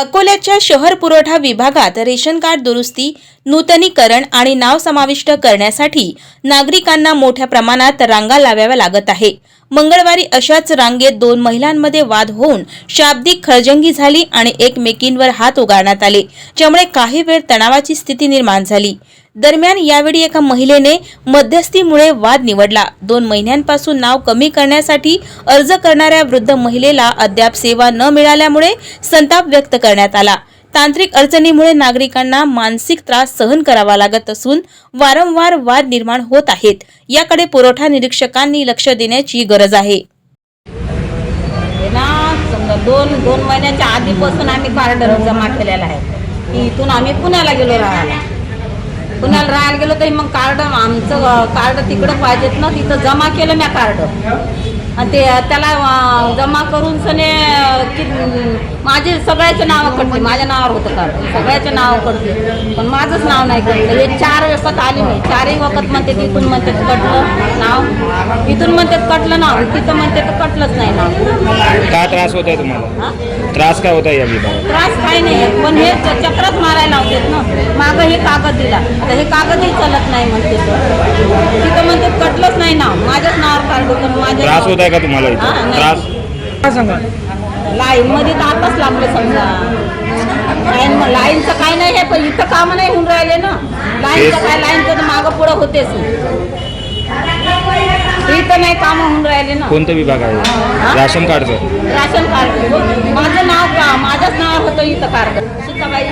अकोल्याच्या शहर पुरवठा विभागात रेशन कार्ड दुरुस्ती नूतनीकरण आणि नाव समाविष्ट करण्यासाठी नागरिकांना मोठ्या प्रमाणात रांगा लावाव्या लागत आहे. मंगळवारी अशाच रांगेत दोन महिलांमध्ये वाद होऊन शाब्दिक खळजंगी झाली आणि एकमेकींवर हात उगारण्यात आले ज्यामुळे काही वेळ तणावाची स्थिती निर्माण झाली. दरम्यान यावेळी एका महिलेने मध्यस्थीमुळे वाद निवडला. दोन महिन्यांपासून नाव कमी करण्यासाठी अर्ज करणाऱ्या वृद्ध महिलेला अद्याप सेवा न मिळाल्यामुळे संताप व्यक्त करण्यात आला. तांत्रिक अडचणीमुळे नागरिकांना मानसिक त्रास सहन करावा लागत असून वारंवार वाद निर्माण होत आहेत. याकडे पुरवठा निरीक्षकांनी लक्ष देण्याची गरज आहे. ना दोन दोन महिन्याच्या आधीपासून आम्ही कार्ड जमा केलेला आहे. की इथून आम्ही पुण्याला गेलो राहायला. पुण्याला राहायला गेलो तरी मग कार्ड आमचं कार्ड तिकडं पाहिजेत ना तिथं जमा केलं मी कार्ड आणि ते त्याला जमा करून सने कि माझे सगळ्याचे नावं कटले माझ्या नावावर होतं कार्ड सगळ्याचे नावं कटले पण माझंच नाव नाही कटलं हे चार वखत आले मी. चारही वखत म्हणते तिथून म्हणते कटलं नाव. इथून म्हणते कटलं नाव. तिथं म्हणते तर कटलंच नाही नाव. का त्रास होत आहे तुम्हाला? त्रास काय होत आहे या त्रास काही नाही पण हे चक्रच मारायला लावतात ना. मागं हे कागद दिला. आता हे कागदही चालत नाही म्हणते तिथं म्हणते कटलंच नाही नाव. माझ्याच होतं माझ्या त्रास होत आहे का तुम्हाला हा, इथे नाही. त्रास? लाईन मध्ये तर आताच लागलं समजा. लाईन लाईनचं काय नाही आहे पण इथं कामं नाही होऊन राहिले ना. लाईनचं काय लाईनचं तर मागं पुढं होतेच. इथं नाही कामं होऊन राहिले ना. कोणता विभाग आहे? राशन कार्डचं. Ration card. माझं नाव का? माझ्याच नावावर होतं इथं कार्ड. सीताबाई.